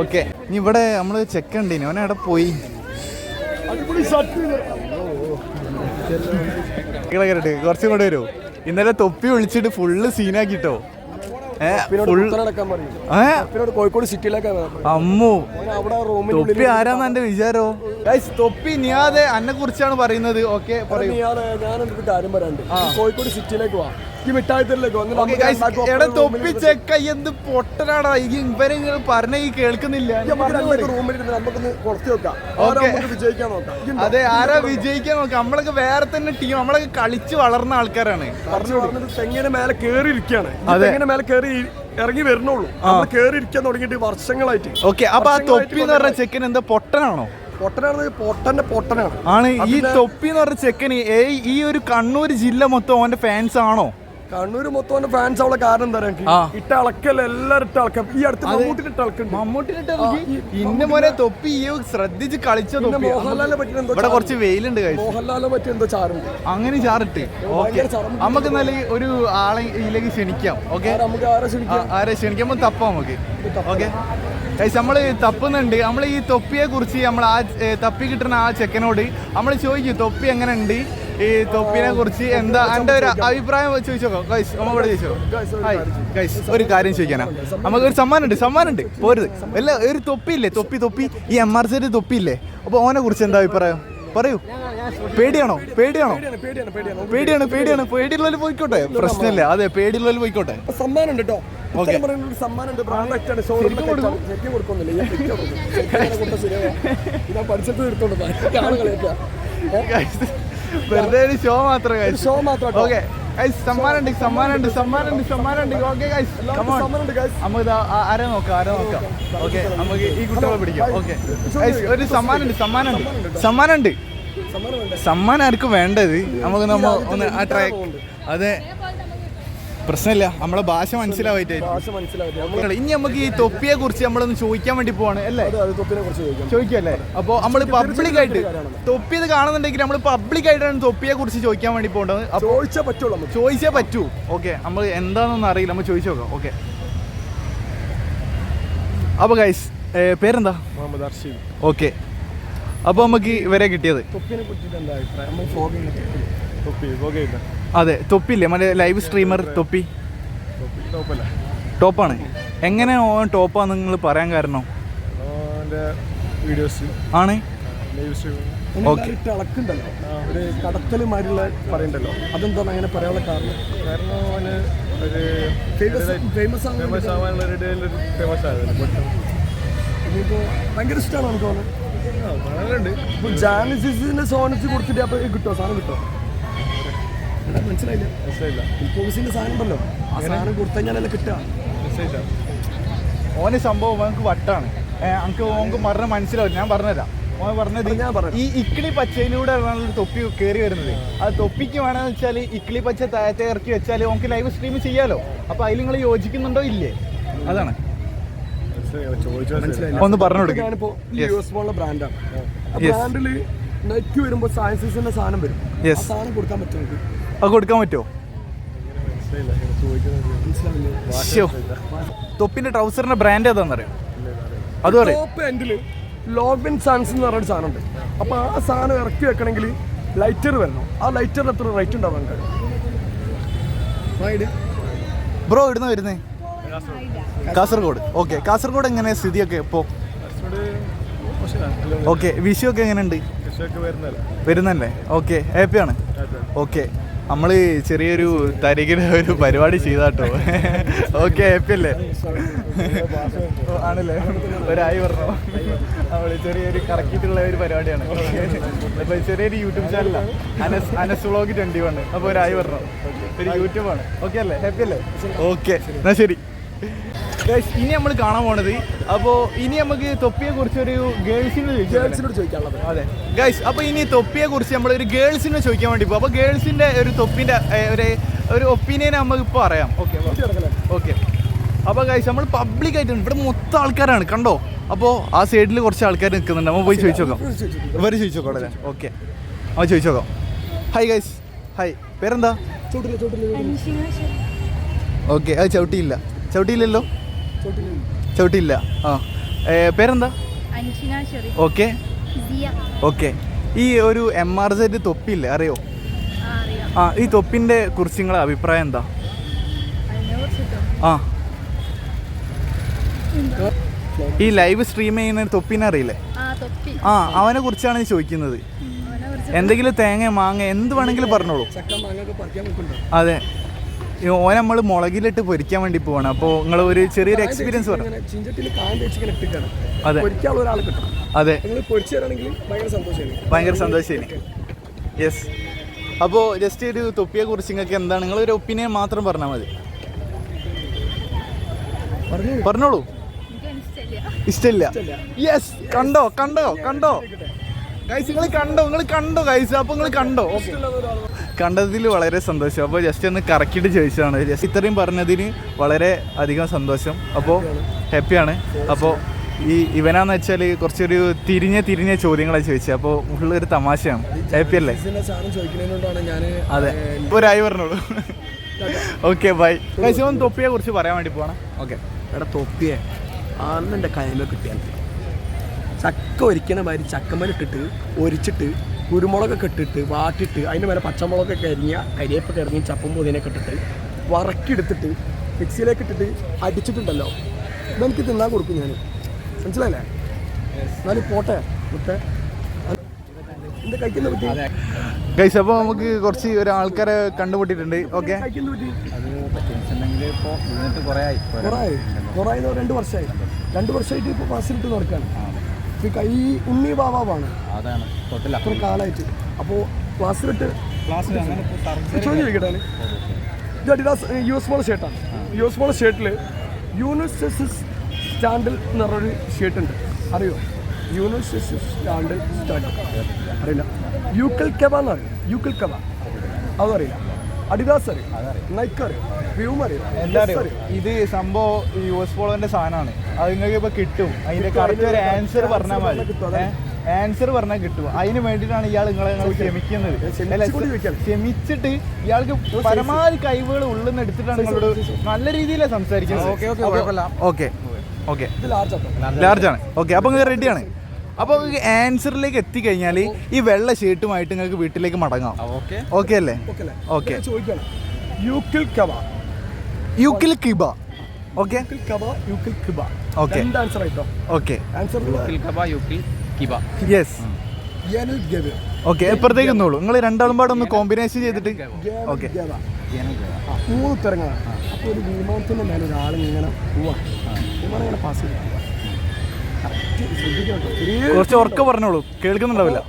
ഓക്കെ ഇനി ഇവിടെ നമ്മൾ ചെക്ക് ഉണ്ടേനി അവനെ അവിടെ പോയി. കുറച്ച് കേട്ടെ കുറച്ചും കൂടെ വരുമോ ഇന്നലെ തൊപ്പി വിളിച്ചിട്ട് ഫുള്ള് സീനാക്കിട്ടോ കോഴിക്കോട് സിറ്റിയിലേക്ക് അമ്മു. തൊപ്പി ആരാന്ന് എന്റെ വിചാരോ? തൊപ്പി നിയാതെ അന്നെ കുറിച്ചാണ് പറയുന്നത് ഓക്കെ പറയൂ. ഞാൻ കാര്യം പറയാണ്ട് കോഴിക്കോട് സിറ്റിയിലേക്ക് വാ. ഈ എന്ത് പൊട്ടനാടാ? ഇവരെ പറഞ്ഞ ഈ കേൾക്കുന്നില്ല. നമുക്കൊന്ന് കുറച്ച് നോക്കാം. വിജയിക്കാൻ നോക്കാം? അതെ ആരാ വിജയിക്കാൻ നോക്കാം? നമ്മളൊക്കെ വേറെ തന്നെ ടീം നമ്മളൊക്കെ കളിച്ച് വളർന്ന ആൾക്കാരാണ്. പറഞ്ഞു തെങ്ങിന് മേലെ കേറി ഇരിക്കുകയാണ് ഈ തെങ്ങിന് മേലെ കേറി ഇറങ്ങി വരണുള്ളൂ നമ്മൾ കേറി ഇരിക്കാൻ തുടങ്ങിയിട്ട് വർഷങ്ങളായിട്ട്. ഓക്കെ അപ്പൊ ആ തൊപ്പി എന്ന് പറഞ്ഞ ചെക്കൻ എന്താ പൊട്ടനാണോ? പൊട്ടനാണ് പൊട്ടന്റെ പൊട്ടനാണ്. ആണ് ഈ തൊപ്പി എന്ന് പറഞ്ഞ ചെക്കന് ഈ ഒരു കണ്ണൂർ ജില്ല മൊത്തം അവന്റെ ഫാൻസ് ആണോ? കണ്ണൂര് മൊത്തം ഫാൻസ് അവളെ കാരണം എന്താ പറയുക. ഇട്ട അളക്കല്ല എല്ലാരും ഇട്ട അളക്കം ഈ അടുത്ത് മമ്മൂട്ടിട്ട് അളക്കുന്നു അളക്കുണ്ട് മമ്മൂട്ടിനിട്ട് ഇന്ന പോലെ തൊപ്പി ഈ ശ്രദ്ധിച്ച് കളിച്ച പിന്നെ തൊപ്പി മോഹൻലാലിനെ പറ്റി എന്തോ ഇവിടെ കുറച്ച് വെയിലുണ്ട് മോഹൻലാലിനെ പറ്റി എന്തോ ചാറുണ്ട് അങ്ങനെ ചാറിട്ട്. ഓക്കെ നമുക്ക് നല്ല ഒരു ആളെ ഇതിലേക്ക് ക്ഷണിക്കാം. ഓക്കെ ആരാ നമുക്ക് ആരെ ക്ഷണിക്കാം? ആരെ ക്ഷണിക്കുമ്പോൾ തപ്പാം നമുക്ക്. ഓക്കെ നമ്മൾ തപ്പുന്നുണ്ട്. നമ്മൾ ഈ തൊപ്പിയെ കുറിച്ച് നമ്മൾ ആ തപ്പി കിട്ടുന്ന ആ ചെക്കനോട് നമ്മൾ ചോദിക്കും തൊപ്പി എങ്ങനെ ഉണ്ട് ഈ തൊപ്പിനെ കുറിച്ച് എന്താ എന്റെ ഒരു അഭിപ്രായം ചോദിച്ചോക്കോ ഗൈസ് നമ്മൾ ഇവിടെ ചോദിച്ചോ? ഹായ് ഗൈസ് ഒരു കാര്യം ചോദിക്കാനാ നമുക്ക് ഒരു സമ്മാനം ഉണ്ട് സമ്മാനം ഉണ്ട് പോരുത്. അല്ല ഒരു തൊപ്പി ഇല്ലേ തൊപ്പി തൊപ്പി. ഈ എം ആർ സിയുടെ തൊപ്പി ഇല്ലേ അപ്പോൾ ഓനെ കുറിച്ച് എന്താ അഭിപ്രായം? പറയൂ. പേടിയാണോ? പേടിയാണോ? പേടിയാണ് പേടിയാണ് പേടിയുള്ളവർ പോയിക്കോട്ടെ? പ്രശ്നമില്ല. അതെ പേടിയുള്ളവർ പോയിക്കോട്ടെ. സമ്മാനം ഉണ്ട് കേട്ടോ. സമ്മാനം വെറുതെ ഒരു ഷോ മാത്രം ഒരു ഷോ മാത്രം ഓക്കെ സമ്മാനുണ്ട് സമ്മാനുണ്ട് സമ്മാനുണ്ട് ഓക്കെ guys. നമുക്ക് ആരെ നോക്കാം ആരെ നോക്കാം? ഓക്കെ നമുക്ക് ഈ കുട്ടികളെ പിടിക്കാം. ഓക്കെ ഒരു സമ്മാനുണ്ട് സമ്മാനുണ്ട് സമ്മാനുണ്ട് സമ്മാനം ആർക്കും വേണ്ടത്? നമുക്ക് നമ്മ ഒന്ന് ആ ട്രാക്ക് അതെ. പ്രശ്നമില്ല. നമ്മളെ ഭാഷ മനസ്സിലാവില്ല ഇനി നമുക്ക് ഈ തൊപ്പിയെ കുറിച്ച് നമ്മളൊന്ന് ചോദിക്കാൻ വേണ്ടി പോവാണ് അല്ലേ? ചോദിക്കല്ലേ അപ്പൊ നമ്മൾ പബ്ലിക് ആയിട്ട് തൊപ്പി ഇത് കാണുന്നുണ്ടെങ്കിൽ നമ്മൾ പബ്ലിക് ആയിട്ടാണ് തൊപ്പിയെ കുറിച്ച് ചോദിക്കാൻ വേണ്ടി പോകേണ്ടത്. അപ്പൊ ചോദിച്ചാൽ പറ്റുള്ളൂ ചോദിച്ചേ പറ്റൂ. ഓക്കെ നമ്മൾ എന്താണെന്നൊന്നും അറിയില്ല. നമ്മൾ ചോദിച്ചു നോക്കാം. ഓക്കെ. അപ്പോൾ ഗൈസ് പേരെന്താ? മുഹമ്മദ് അർഷീദ്. ഓക്കെ. അപ്പോൾ നമുക്ക് ഇവരെ കിട്ടിയത്. തൊപ്പിനെ എന്താ അഭിപ്രായം? അതെ തൊപ്പില്ലേ മറ്റേ ലൈവ് സ്ട്രീമർ തൊപ്പി. ടോപ്പാണ്. എങ്ങനെ ഓൻ ടോപ്പാന്ന് നിങ്ങൾ പറയാൻ കാരണം? വീഡിയോസ് ആണ്? ലൈവ് സ്ട്രീമിംഗ് ഒരു കടത്തലുമാരുള്ള പറയണ്ടല്ലോ അതെന്താണ് അങ്ങനെ പറയാനുള്ള കാരണം? കാരണം അവന് ഒരു ഫേമസ് ഫേമസ് ആവാനുള്ള ഒരു ഇടയിൽ ഫേമസ് ഇനിയിപ്പോൾ ഭയങ്കര ഇഷ്ടമാണ് നമുക്ക് തോന്നുന്നത് ഇപ്പോൾ കൊടുത്തിട്ട് അപ്പോൾ കിട്ടുമോ സാധനം കിട്ടുമോ മനസ്സിലായില്ല. സാധനം ഉണ്ടല്ലോ. ആ സാധനം കൊടുത്തു കഴിഞ്ഞാലല്ലേ കിട്ടുക? മനസ്സിലായില്ല. ഓന് സംഭവം നമുക്ക് വട്ടാണ്. നമുക്ക് ഓങ്ക് പറഞ്ഞ മനസ്സിലാവും. ഞാൻ പറഞ്ഞുതരാം. ഓൻ പറഞ്ഞത് ഞാൻ പറഞ്ഞു ഈ ഇക്കിളി പച്ചയിലൂടെ ഒരു തൊപ്പി കയറി വരുന്നത്. ആ തൊപ്പിക്ക് വേണമെന്ന് വെച്ചാൽ ഇക്കിളി പച്ച താഴത്തെ ഇറക്കി വെച്ചാൽ ഓങ്ക് ലൈവ് സ്ട്രീം ചെയ്യാലോ. അപ്പൊ അതിൽ നിങ്ങൾ യോജിക്കുന്നുണ്ടോ ഇല്ലേ? അതാണ്. ഒന്ന് പറഞ്ഞു. ഞാനിപ്പോ ബ്രാൻഡാണ്. ബ്രാൻഡിൽ നെറ്റ് വരുമ്പോൾ സയൻസിന്റെ സാധനം വരും. സാധനം കൊടുക്കാൻ പറ്റും നമുക്ക് അത് കൊടുക്കാൻ പറ്റുമോ? തൊപ്പിന്റെ ട്രൗസറിന്റെ ബ്രാൻഡ് ഏതാണെന്നറിയോ? അതും ടോപ്പ് എൻഡിൽ ലോഗിൻ സാൻസ് എന്ന് പറഞ്ഞൊരു സാധനം ഉണ്ട്. അപ്പൊ ആ സാധനം ഇറക്കി വെക്കണമെങ്കിൽ ലൈറ്റർ വരണം. ആ ലൈറ്ററിന് എത്ര റേറ്റ് ഉണ്ടാവാൻ കഴിയും ബ്രോ ഇവിടുന്ന് വരുന്നേ? കാസർഗോഡ്. ഓക്കെ കാസർഗോഡ് എങ്ങനെ സ്ഥിതിയൊക്കെ ഇപ്പോ? ഓക്കെ വിഷു ഒക്കെ എങ്ങനെയുണ്ട്? വരുന്നല്ലേ ഓക്കെ ഹാപ്പിയാണ് ഓക്കെ നമ്മൾ ചെറിയൊരു തരികിട ഒരു പരിപാടി ചെയ്താട്ടോ. ഓക്കെ ഹാപ്പി അല്ലേ? ആണല്ലേ? ഒരായി പറഞ്ഞോ നമ്മൾ ചെറിയൊരു കറക്കിയിട്ടുള്ള ഒരു പരിപാടിയാണ്. അപ്പൊ ചെറിയൊരു യൂട്യൂബ് ചാനലാണ് Anas Anas vlog twenty one അപ്പോൾ ഒരായി പറഞ്ഞോ ഒരു യൂട്യൂബാണ് ഓക്കെ അല്ലേ? ഹാപ്പി അല്ലേ? ഓക്കെ എന്നാ ശരി. ഇനി നമ്മൾ കാണാൻ പോണത്. അപ്പോൾ ഇനി നമുക്ക് തൊപ്പിയെ കുറിച്ച് ഒരു ഗേൾസിനെ ചോദിച്ചാൽ ഗേൾസിനോട് ചോദിക്കാനുള്ളത്. അതെ. ഗൈസ് അപ്പൊ ഇനി തൊപ്പിയെ കുറിച്ച് നമ്മൾ ഒരു ഗേൾസിനെ ചോദിക്കാൻ വേണ്ടി പോകും അപ്പൊ ഗേൾസിന്റെ ഒരു തൊപ്പിന്റെ ഒരു ഒരു ഒപ്പീനിയൻ നമുക്ക് ഇപ്പോൾ അറിയാം ഓക്കെ ഓക്കെ അപ്പോൾ ഗൈസ് നമ്മൾ പബ്ലിക് ആയിട്ട് ഇവിടെ മൊത്തം ആൾക്കാരാണ് കണ്ടോ? അപ്പോൾ ആ സൈഡിൽ കുറച്ച് ആൾക്കാർ നിൽക്കുന്നുണ്ട്. നമ്മൾ പോയി ചോദിച്ചു നോക്കാം. ഇവർ ചോദിച്ചു നോക്കാം. അല്ലേ? ഓക്കെ അവ ചോദിച്ചു നോക്കാം. ഹായ് ഗൈസ് ഹായ് പേരെന്താ? ഓക്കെ അത് ചവിട്ടിയില്ല. ചവിട്ടിയില്ലല്ലോ? ചവിട്ടിയില്ല. ആ. പേരെന്താ? ഓക്കെ. ഓക്കെ. ഈ ഒരു എം ആർ സെറ്റ് തൊപ്പില്ലേ അറിയോ? ആ അറിയാം. ആ ഈ തൊപ്പിന്റെ കുറിച്ച് നിങ്ങളെ അഭിപ്രായം എന്താ? ആ. ഈ ലൈവ് സ്ട്രീം ചെയ്യുന്ന തൊപ്പിനെ അറിയില്ലേ? ആ തൊപ്പി. ആ അവനെ കുറിച്ചാണ് ഈ ചോദിക്കുന്നത്. എന്തെങ്കിലും തേങ്ങ മാങ്ങ എന്ത് വേണമെങ്കിലും പറഞ്ഞോളൂ. അതെ. ഓൻ നമ്മൾ മുളകിലിട്ട് പൊരിക്കാൻ വേണ്ടി പോവാണ്. അപ്പോൾ നിങ്ങൾ ഒരു ചെറിയൊരു എക്സ്പീരിയൻസ് പറഞ്ഞു അതെ. അതെ. ഭയങ്കര സന്തോഷമായി ഭയങ്കര യെസ് അപ്പോൾ ജസ്റ്റ് ഒരു തൊപ്പിയെ കുറിച്ച് നിങ്ങൾക്ക് എന്താണ്? നിങ്ങളൊരു ഒപ്പീനിയൻ മാത്രം പറഞ്ഞാൽ മതി. പറഞ്ഞു? പറഞ്ഞോളൂ. ഇഷ്ടമില്ല യെസ് കണ്ടോ? കണ്ടോ? കണ്ടോ? ഗൈസ് നിങ്ങൾ കണ്ടോ? നിങ്ങൾ കണ്ടോ ഗൈസ് അപ്പൊ നിങ്ങൾ കണ്ടോ? ഓക്കെ കണ്ടതിൽ വളരെ സന്തോഷം. അപ്പോൾ ജസ്റ്റ് ഒന്ന് കറക്കിയിട്ട് ചോദിച്ചതാണ്. ജസ്റ്റ് ഇത്രയും പറഞ്ഞതിന് വളരെ അധികം സന്തോഷം. അപ്പോൾ ഹാപ്പിയാണ്. അപ്പോൾ ഈ ഇവനാന്ന് വെച്ചാൽ കുറച്ചൊരു തിരിഞ്ഞ തിരിഞ്ഞ ചോദ്യങ്ങളാണ് ചോദിച്ചത്. അപ്പോൾ ഉള്ളൊരു തമാശയാണ്. ഹാപ്പി അല്ലേ? അതെ. ഒരായി പറഞ്ഞോളൂ. ഓക്കെ ബൈ ഒന്ന് തൊപ്പിയെ കുറിച്ച് പറയാൻ വേണ്ടി പോകണം ഓക്കെ എടാ തൊപ്പിയെ. അന്ന് എന്റെ കൈമ കിട്ടിയാൽ ചക്ക ഒരിക്കണ മാതിരി ചക്കമ്മലിട്ടിട്ട് ഒരിച്ചിട്ട് കുരുമുളകൊക്കെ ഇട്ടിട്ട് വാട്ടിട്ട് അതിന്റെ മേലെ പച്ചമുളകൊക്കെ അരിഞ്ഞ കരിയേപ്പൊക്കെ ഇറങ്ങി ചപ്പും പൊതിനൊക്കെ ഇട്ടിട്ട് വറക്കിയെടുത്തിട്ട് മിക്സിയിലേക്ക് ഇട്ടിട്ട് അടിച്ചിട്ടുണ്ടല്ലോ. ഇതെനിക്ക് തിന്നാൻ കൊടുക്കും ഞാൻ മനസ്സിലായില്ലേ? എന്നാലും പോട്ടെ മുട്ടെ ഗൈസ് അപ്പോൾ നമുക്ക് കുറച്ച് ഒരു ആൾക്കാരെ കണ്ടുപിട്ടിട്ടുണ്ട് ഓക്കെ. രണ്ടു വർഷമായി. രണ്ട് വർഷമായിട്ട് ഇപ്പോൾ ക്ലാസ്സിലിട്ട് നടക്കുകയാണ് ഈ ഉണ്ണി ബാബാവാണ് അതാണ്. അത്ര കാലമായിട്ട് അപ്പോൾ ക്ലാസ് ചോദ്യം ചോദിക്കട്ടെ? ഇത് അഡിഡാസ് യു എസ് മോള ഷർട്ടാണ് യു എസ് മോള ഷർട്ടിൽ യൂണിസെസിസ് സ്റ്റാൻഡിൽ എന്ന് പറഞ്ഞൊരു ഷർട്ട് ഉണ്ട്. അറിയോ? യൂണിസെസിസ് സ്റ്റാൻഡിൽ സ്റ്റാൻഡ്. അറിയില്ല. യൂക്കൽ കെബ എന്ന് അറിയും യൂക്കൽ കെബ. അതറിയില്ല. അഡിഡാസ് അറിയും? നൈക്ക് അറിയും? എന്താ ഇത് സംഭവം യു എസ് പോളോന്റെ സാധനമാണ്. അത് നിങ്ങൾക്ക് ഇപ്പൊ കിട്ടും. അതിന്റെ കറക്റ്റ് ഒരു ആൻസർ പറഞ്ഞാൽ മതി. ആൻസർ പറഞ്ഞാൽ കിട്ടും. അതിന് വേണ്ടിയിട്ടാണ് ഇയാൾ നിങ്ങളെ നിങ്ങൾ ക്ഷമിക്കുന്നത്. ക്ഷമിച്ചിട്ട് ഇയാൾക്ക് പരമാവധി കഴിവുകൾ ഉള്ളിൽ നിന്ന് എടുത്തിട്ടാണ് നിങ്ങളോട് നല്ല രീതിയിൽ സംസാരിക്കുന്നത്. ഓക്കെ ഓക്കെ ലാർജ് ആണ്. ഓക്കെ അപ്പൊ നിങ്ങൾ റെഡിയാണ് അപ്പൊ ആൻസറിലേക്ക് എത്തിക്കഴിഞ്ഞാൽ ഈ വെള്ള ഷർട്ടുമായിട്ട് നിങ്ങൾക്ക് വീട്ടിലേക്ക് മടങ്ങാം. ഓക്കെ. അല്ലേ? ഓക്കെ യൂക്കിൽ കബ യുക്കിൽ കിബ. ഓക്കെ. രണ്ട് ആൻസർ ആയിട്ടോ? ഓക്കെ ആൻസർ യെസ് യനൽ ഗവ ഓക്കെ എപ്പോഴത്തേക്ക് നിന്നോളൂ. നിങ്ങൾ രണ്ടാളും പാടെ ഒന്ന് കോമ്പിനേഷൻ ചെയ്തിട്ട് ഓക്കെ മൂന്ന് ഉത്തരങ്ങളാണ് അപ്പോൾ ഒരു വിമാനത്തിന്റെ മേലെ ഒരാളിങ്ങനെ പോവാ. വിമാനം ഇങ്ങനെ പാസ്. ചെറിയ കുറച്ച് ഉറക്കം പറഞ്ഞോളൂ. കേൾക്കുന്നുണ്ടാവില്ല.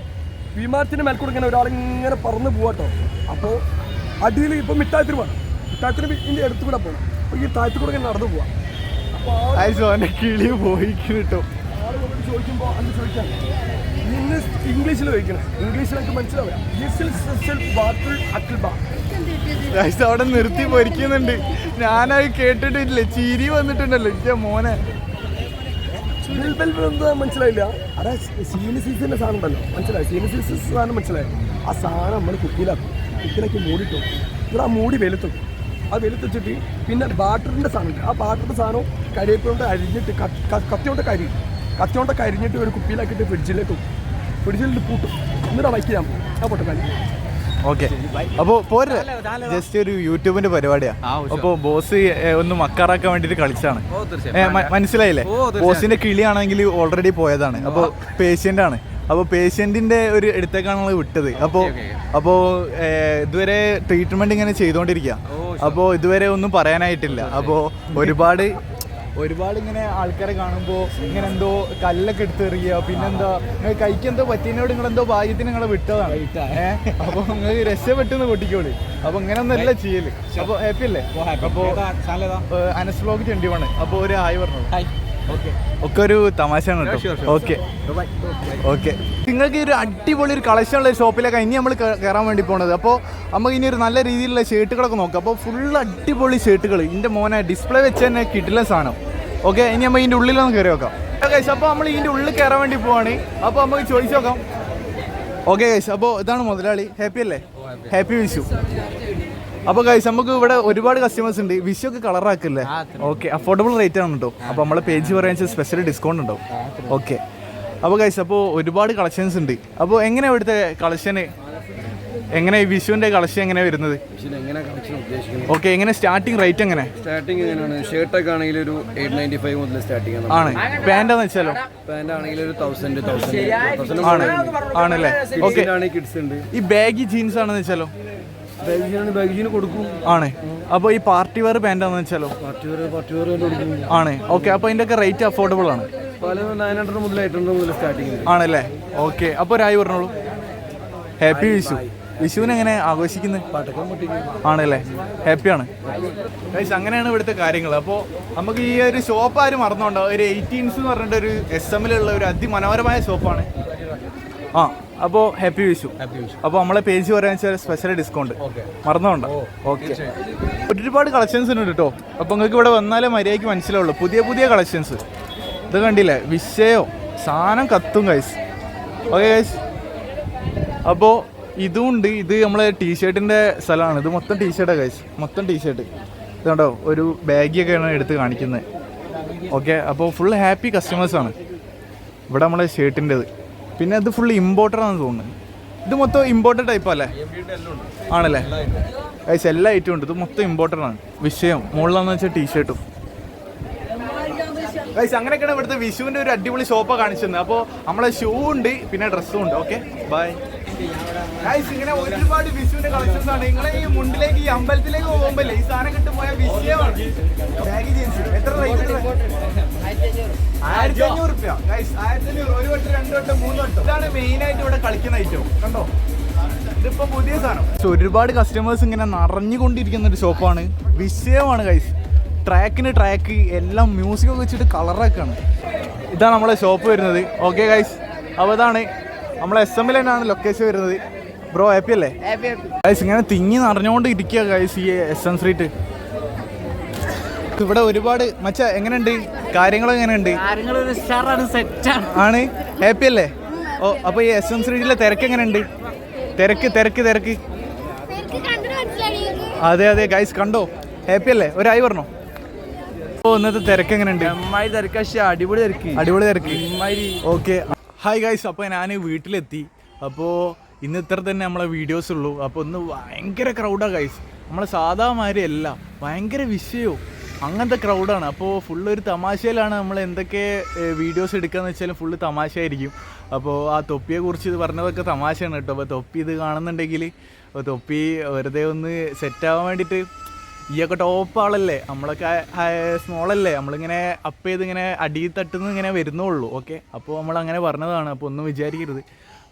വിമാനത്തിന്റെ മേൽക്കൂടെ ഇങ്ങനെ ഒരാളിങ്ങനെ പറന്ന് പോവാട്ടോ. അപ്പോൾ അടിയിൽ ഇപ്പം മിഠായി പോകണം മിഠായത്തിന് ഇതിന്റെ അടുത്ത് കൂടെ പോകണം അപ്പോൾ ഈ താഴത്തു കൂടെ നടന്നു പോവാം. അപ്പോൾ കിളി പോയി കിട്ടും ചോദിക്കുമ്പോൾ അത് ചോദിക്കാൻ ഇന്ന് ഇംഗ്ലീഷിൽ ചോദിക്കണം. ഇംഗ്ലീഷിൽ എനിക്ക് മനസ്സിലാവില്ല അവിടെ നിർത്തി പൊരിക്കുന്നുണ്ട്. ഞാനത് കേട്ടിട്ടില്ല. ചിരി വന്നിട്ടുണ്ടല്ലോ. ഇന്റെ മോനെ. മനസ്സിലായില്ല? അതാ സീനിസിന്റെ സാധനം ഉണ്ടല്ലോ. മനസ്സിലായി? സീനിസിസ് സാധനം മനസ്സിലായി? ആ സാധനം നമ്മൾ കുട്ടിയിലാക്കും കുട്ടിയിലേക്ക് മൂടിട്ടു. ഇവിടെ ആ മൂടി വെളുത്തും ആ വെളുത്തിച്ചിട്ട് പിന്നെ ബാറ്ററിന്റെ സാധനമുണ്ട് ആ ബാറ്ററിന്റെ സാധനം കരിയേപ്പുകൊണ്ട് അരിഞ്ഞിട്ട് കത്തിയോണ്ട് കരി കത്തിയോണ്ട് കരിഞ്ഞിട്ട് ഒരു കുപ്പിയിലാക്കിയിട്ട് ഫ്രിഡ്ജിലേക്ക് ഫ്രിഡ്ജിലിട്ട് ഫ്രിഡ്ജിൽ പൂട്ടും. എന്നിട്ട് വയ്ക്കാൻ പോകും. ആ പൊട്ടക്കാലി ഓക്കെ. അപ്പോൾ പോരെ. ജസ്റ്റ് ഒരു യൂട്യൂബിന്റെ പരിപാടിയാ. അപ്പോൾ ബോസ് ഒന്ന് മക്കാറാക്കാൻ വേണ്ടിട്ട് കളിച്ചാണ്. മനസ്സിലായില്ലേ? ബോസിന്റെ കിളിയാണെങ്കിൽ ഓൾറെഡി പോയതാണ്. അപ്പോൾ പേഷ്യന്റ് ആണ്. അപ്പൊ പേഷ്യന്റിന്റെ ഒരു എടുത്തേക്കാണ് നമ്മൾ വിട്ടത്. അപ്പോൾ അപ്പോൾ ഇതുവരെ ട്രീറ്റ്മെന്റ് ഇങ്ങനെ ചെയ്തുകൊണ്ടിരിക്കുക അപ്പോൾ ഇതുവരെ ഒന്നും പറയാനായിട്ടില്ല. അപ്പോൾ ഒരുപാട് ഒരുപാട് ഇങ്ങനെ ആൾക്കാരെ കാണുമ്പോൾ ഇങ്ങനെ എന്തോ കല്ലൊക്കെ എടുത്തെറിയുക പിന്നെന്താ നിങ്ങൾ കൈക്ക് എന്തോ പറ്റിയതിനോട് നിങ്ങൾ എന്തോ ഭാഗ്യത്തിന് നിങ്ങളെ വിട്ടതാണ്. ഏഹ് അപ്പൊ നിങ്ങൾ രക്ഷപ്പെട്ടെന്ന് പൊട്ടിക്കോളി. അപ്പൊ ഇങ്ങനെ ഒന്നല്ല ചെയ്യൽ. അപ്പൊ ഹാപ്പി അല്ലേ? അപ്പൊ അനസ് ബ്ലോഗ് ട്വന്റി വൺ അപ്പൊ ഒരു ഹായ്. പറഞ്ഞു ഒക്കെ ഒരു തമാശയാണ് കേട്ടോ. ഓക്കെ ഓക്കെ നിങ്ങൾക്ക് ഈ ഒരു അടിപൊളി ഒരു കളക്ഷൻ ഉള്ള ഒരു ഷോപ്പിലേക്ക് ഇനി നമ്മൾ കയറാൻ വേണ്ടി പോണത്. അപ്പോൾ നമുക്ക് ഇനി ഒരു നല്ല രീതിയിലുള്ള ഷർട്ടുകളൊക്കെ നോക്കാം. അപ്പോൾ ഫുൾ അടിപൊളി ഷർട്ടുകൾ ഇതിന്റെ മോനെ ഡിസ്പ്ലേ വെച്ച് തന്നെ കിട്ടില്ല സാധനം. ഓക്കെ ഇനി നമ്മൾ ഇതിന്റെ ഉള്ളിലൊന്ന് കയറി നോക്കാം. ഓക്കെ അപ്പോൾ നമ്മൾ ഇതിന്റെ ഉള്ളിൽ കയറാൻ വേണ്ടി പോവാണ്. അപ്പോൾ നമുക്ക് ചോദിച്ചു നോക്കാം. ഓക്കെ ഗൈസ് അപ്പോൾ ഇതാണ് മുതലാളി. ഹാപ്പി അല്ലേ? ഹാപ്പി വിഷു. അപ്പോൾ ഗൈസ് നമുക്ക് ഇവിടെ ഒരുപാട് കസ്റ്റമേഴ്സ് ഉണ്ട്. വിഷു ഒക്കെ കളറാക്കില്ലേ ഓക്കെ അഫോർഡബിൾ റേറ്റ് ആണ് കേട്ടോ അപ്പൊ നമ്മളെ പേജ് പറയാൻ സ്പെഷ്യൽ ഡിസ്കൗണ്ട് ഉണ്ടാവും. ഓക്കെ അപ്പൊ ഗൈസ് അപ്പോൾ ഒരുപാട് കളക്ഷൻസ് ഉണ്ട്. അപ്പോൾ എങ്ങനെയാ ഇവിടുത്തെ കളക്ഷൻ എങ്ങനെ വിഷുവിന്റെ കളക്ഷൻ എങ്ങനെ വരുന്നത്? എങ്ങനെ കളക്ഷൻ ഉദ്ദേശിക്കുന്നത്? ഓക്കെ എങ്ങനെ? സ്റ്റാർട്ടിംഗ് റേറ്റ് എങ്ങനെ? സ്റ്റാർട്ടിംഗ് എങ്ങനെയാണ്? ഷർട്ടൊക്കെ ആണെങ്കിൽ ഒരു എയ്റ്റ് നയന്റി ഫൈവ് മുതൽ സ്റ്റാർട്ടിംഗ് ആണ്. ആണ് പാന്റാന്ന് വെച്ചാലോ? പാന്റ് ആണെങ്കിൽ ഒരു തൗസൻഡ് തൗസൻഡ് ആണ്. ആണല്ലേ? ഓക്കെ ആണെങ്കിൽ കിഡ്സ് ഉണ്ട്. ഈ ബാഗി ജീൻസ് ആണെന്ന് വെച്ചാലോ? ആണ്. അപ്പോൾ ഈ പാർട്ടി വെയർ പാന്റാന്ന് വെച്ചാലോ? ആണ്. ഓക്കെ അപ്പോൾ അതിന്റെ ഒക്കെ റേറ്റ് അഫോർഡബിൾ ആണ് ആണല്ലേ? ഓക്കെ അപ്പോൾ ഒരായി പറഞ്ഞോളൂ. ഹാപ്പി വിഷു. വിഷുവിന് എങ്ങനെ ആഘോഷിക്കുന്നത് ആണല്ലേ? ഹാപ്പിയാണ് ഗൈസ് അങ്ങനെയാണ് ഇവിടുത്തെ കാര്യങ്ങൾ അപ്പോൾ നമുക്ക് ഈ ഒരു ഷോപ്പ് ആരും മറന്നുണ്ടോ? ഒരു എയ്റ്റീൻസ് എന്ന് പറഞ്ഞിട്ട് ഒരു എസ് എമ്മിലുള്ള ഒരു അതിമനോഹരമായ ഷോപ്പാണ് ആ. അപ്പോൾ ഹാപ്പി വിഷു അപ്പോൾ നമ്മളെ പേജ് പറയാൻ വെച്ചാൽ സ്പെഷ്യൽ ഡിസ്കൗണ്ട് മറന്നോണ്ടോ? ഓക്കെ ഒരുപാട് കളക്ഷൻസ് ഉണ്ട് കേട്ടോ. അപ്പോൾ നിങ്ങൾക്ക് ഇവിടെ വന്നാലേ മര്യാദയ്ക്ക് മനസ്സിലാവുള്ളൂ. പുതിയ പുതിയ കളക്ഷൻസ് ഇത് കണ്ടില്ലേ? വിഷയോ? സാധനം കത്തും കൈസ് ഓക്കെ കൈസ് അപ്പോൾ ഇതും ഉണ്ട്. ഇത് നമ്മളെ ടീഷർട്ടിന്റെ സ്ഥലമാണ്. ഇത് മൊത്തം ടീഷർട്ടാണ് കൈസ് മൊത്തം ടീഷർട്ട് ഇത് കണ്ടോ? ഒരു ബാഗിയൊക്കെയാണ് എടുത്ത് കാണിക്കുന്നത്. ഓക്കെ അപ്പോൾ ഫുൾ ഹാപ്പി കസ്റ്റമേഴ്സാണ് ഇവിടെ നമ്മളെ ഷർട്ടിന്റെത് പിന്നെ ഇത് ഫുള്ള് ഇമ്പോർട്ടഡ് ആണെന്ന് തോന്നുന്നു. ഇത് മൊത്തം ഇമ്പോർട്ടഡ് ടൈപ്പ് അല്ലേ? ആണല്ലേ? ഗൈസ് എല്ലാ ഐറ്റം ഉണ്ട്. ഇത് മൊത്തം ഇമ്പോർട്ടഡ് ആണ്. വിഷയം. മുകളിലാണെന്ന് വെച്ചാൽ ടീഷർട്ടും ഗൈസ് അങ്ങനെയൊക്കെയാണ് ഇവിടുത്തെ വിഷുവിന്റെ ഒരു അടിപൊളി ഷോപ്പാണ് കാണിച്ചത്. അപ്പോൾ നമ്മളെ ഷൂ ഉണ്ട് പിന്നെ ഡ്രസ്സും ഉണ്ട്. ഓക്കെ ബൈ ഇങ്ങനെ ഒരുപാട് വിഷുവിന്റെ കളക്ഷൻസ് ആണ്. നിങ്ങളെ ഈ മുണ്ടിലേക്ക് ഈ അമ്പലത്തിലേക്ക് പോകുമ്പോൾ ഈ സാധനം കിട്ടും പോയ വിഷയമാണ്. ബാഗി ജീൻസ് എത്ര റേറ്റ് ആയിരത്തി അഞ്ഞൂറ് റുപ്യ. ആയിരത്തി അഞ്ഞൂറ് ഒരു വട്ടം രണ്ട് വട്ടം മൂന്ന് വട്ടം. ഇതാണ് മെയിൻ ആയിട്ട് ഇവിടെ കളിക്കുന്ന ഐറ്റം കണ്ടോ? ഇതിപ്പോ പുതിയ സാധനം. ഒരുപാട് കസ്റ്റമേഴ്സ് ഇങ്ങനെ നിറഞ്ഞുകൊണ്ടിരിക്കുന്ന ഒരു ഷോപ്പാണ് വിഷയമാണ് ഗൈസ് ട്രാക്കിന് ട്രാക്ക് എല്ലാം മ്യൂസിക് വെച്ചിട്ട് കളറാക്കാണ് ഇതാണ് നമ്മളെ ഷോപ്പ് വരുന്നത്. ഓക്കെ ഗൈസ് അപ്പോൾ ഇതാണ് നമ്മളെ എസ് എമ്മിൽ തന്നെയാണ് ലൊക്കേഷൻ വരുന്നത്. ബ്രോ ഹാപ്പി അല്ലേ? ഗൈസ് ഇങ്ങനെ തിങ്ങി നിറഞ്ഞുകൊണ്ട് ഇരിക്കുക ഗൈസ് ഈ എസ് എം സ്ട്രീറ്റ് ഇവിടെ ഒരുപാട് മച്ച എങ്ങനെയുണ്ട്? കാര്യങ്ങൾ എങ്ങനെയുണ്ട്? ആണ്. ഹാപ്പി അല്ലേ? ഓ അപ്പൊ ഈ എസ് എം സ്ട്രീറ്റിലെ തിരക്ക് എങ്ങനെയുണ്ട്? തിരക്ക് തിരക്ക് തിരക്ക്. അതെ അതെ ഗൈസ് കണ്ടോ? ഹാപ്പി അല്ലേ? ഒരായി പറഞ്ഞോ. ഓ ഇന്നത്തെ തിരക്ക് എങ്ങനെയുണ്ട്? അടിപൊളി തിരക്ക്. അടിപൊളി തിരക്ക്. ഓക്കെ ഹായ് ഗൈസ് അപ്പോൾ ഞാൻ വീട്ടിലെത്തി. അപ്പോൾ ഇന്ന് ഇത്ര തന്നെ നമ്മളെ വീഡിയോസ് ഉള്ളൂ. അപ്പോൾ ഒന്ന് ഭയങ്കര ക്രൗഡാണ് ഗൈസ് നമ്മളെ സാധാ മാതിരി അല്ല ഭയങ്കര വിഷയവും അങ്ങനത്തെ ക്രൗഡാണ് അപ്പോൾ ഫുള്ള് ഒരു തമാശയിലാണ് നമ്മൾ എന്തൊക്കെ വീഡിയോസ് എടുക്കുകയെന്ന് വെച്ചാൽ ഫുള്ള് തമാശയായിരിക്കും. അപ്പോൾ ആ തൊപ്പിയെ കുറിച്ച് ഇത് പറഞ്ഞതൊക്കെ തമാശയാണ് കേട്ടോ. അപ്പോൾ തൊപ്പി ഇത് കാണുന്നുണ്ടെങ്കിൽ തൊപ്പി വെറുതെ ഒന്ന് സെറ്റാവാൻ വേണ്ടിയിട്ട് ഈയൊക്കെ ടോപ്പ് ആളല്ലേ? നമ്മളൊക്കെ സ്മോളല്ലേ നമ്മളിങ്ങനെ അപ്പ് ചെയ്ത് ഇങ്ങനെ അടിയിൽ തട്ടുന്ന ഇങ്ങനെ വരുന്നുള്ളൂ ഓക്കെ അപ്പോൾ നമ്മൾ അങ്ങനെ പറഞ്ഞതാണ് അപ്പോൾ ഒന്നും വിചാരിക്കരുത്.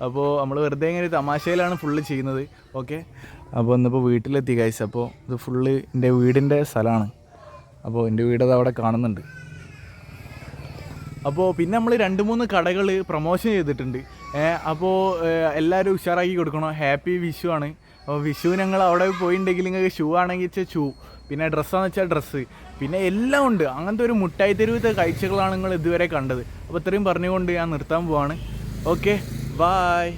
അപ്പോൾ നമ്മൾ വെറുതെ ഇങ്ങനെ തമാശയിലാണ് ഫുള്ള് ചെയ്യുന്നത് ഓക്കെ അപ്പോൾ ഇന്നിപ്പോൾ വീട്ടിലെത്തി ഗൈസ് അപ്പോൾ ഇത് ഫുള്ള് എന്റെ വീടിന്റെ സ്ഥലമാണ് അപ്പോൾ എന്റെ വീട് അത് അവിടെ കാണുന്നുണ്ട്. അപ്പോൾ പിന്നെ നമ്മൾ രണ്ട് മൂന്ന് കടകൾ പ്രൊമോഷൻ ചെയ്തിട്ടുണ്ട്. അപ്പോൾ എല്ലാവരും ഉഷാറാക്കി കൊടുക്കണം? ഹാപ്പി വിഷു ആണ്. അപ്പോൾ വിഷു ഞങ്ങൾ അവിടെ പോയിട്ടുണ്ടെങ്കിൽ നിങ്ങൾക്ക് ഷൂ ആണെങ്കിൽ വെച്ചാൽ ഷൂ പിന്നെ ഡ്രസ്സാന്ന് വെച്ചാൽ ഡ്രസ്സ് പിന്നെ എല്ലാം ഉണ്ട്. അങ്ങനത്തെ ഒരു മുട്ടായി തെരുവത്തെ കാഴ്ചകളാണ് നിങ്ങൾ ഇതുവരെ കണ്ടത്. അപ്പോൾ ഇത്രയും പറഞ്ഞുകൊണ്ട് ഞാൻ നിർത്താൻ പോവാണ്. Okay bye